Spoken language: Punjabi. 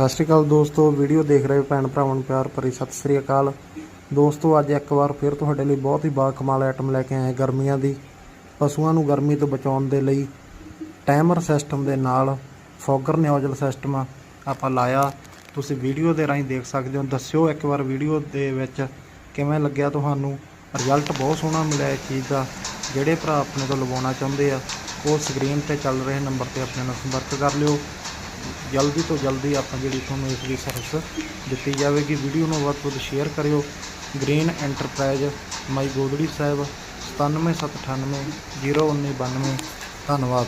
ਸਤਿ ਸ਼੍ਰੀ ਅਕਾਲ ਦੋਸਤੋ, ਵੀਡੀਓ ਦੇਖ ਰਹੇ ਭੈਣ ਭਰਾਵਾਂ ਨੂੰ ਪਿਆਰ ਭਰੀ ਸਤਿ ਸ਼੍ਰੀ ਅਕਾਲ। ਦੋਸਤੋ, ਅੱਜ ਇੱਕ ਵਾਰ ਫਿਰ ਤੁਹਾਡੇ ਲਈ ਬਹੁਤ ਹੀ ਬਾ ਕਮਾਲ ਆਈਟਮ ਲੈ ਕੇ ਆਏ ਗਰਮੀਆਂ ਦੀ, ਪਸ਼ੂਆਂ ਨੂੰ ਗਰਮੀ ਤੋਂ ਬਚਾਉਣ ਦੇ ਲਈ। ਟਾਈਮਰ ਸਿਸਟਮ ਦੇ ਨਾਲ ਫੋਗਰ ਨਿਓਜਲ ਸਿਸਟਮ ਆਪਾਂ ਲਾਇਆ। ਤੁਸੀਂ ਵੀਡੀਓ ਦੇ ਰਾਹੀਂ ਦੇਖ ਸਕਦੇ ਹੋ। ਦੱਸਿਓ ਇੱਕ ਵਾਰ ਵੀਡੀਓ ਦੇ ਵਿੱਚ ਕਿਵੇਂ ਲੱਗਿਆ ਤੁਹਾਨੂੰ। ਰਿਜ਼ਲਟ ਬਹੁਤ ਸੋਹਣਾ ਮਿਲਿਆ ਇਸ ਚੀਜ਼ ਦਾ। ਜਿਹੜੇ ਭਰਾ ਆਪਣੇ ਤੋਂ ਲਵਾਉਣਾ ਚਾਹੁੰਦੇ ਆ, ਉਹ ਸਕਰੀਨ ਤੇ ਚੱਲ ਰਹੇ ਨੰਬਰ ਤੇ ਆਪਣੇ ਨਾਲ ਸੰਪਰਕ ਕਰ ਲਿਓ। ਜਲਦੀ ਤੋਂ ਜਲਦੀ ਆਪਾਂ ਜਿਹੜੀ ਤੁਹਾਨੂੰ ਇਸ ਦੀ ਸਰਵਿਸ ਦਿੱਤੀ ਜਾਵੇਗੀ। ਵੀਡੀਓ ਨੂੰ ਵੱਧ ਤੋਂ ਵੱਧ ਸ਼ੇਅਰ ਕਰਿਓ। ਗ੍ਰੀਨ ਐਂਟਰਪ੍ਰਾਈਜ਼ ਮਾਈ ਗੋਦੜੀ ਸਾਹਿਬ 97798 01992 ਧੰਨਵਾਦ।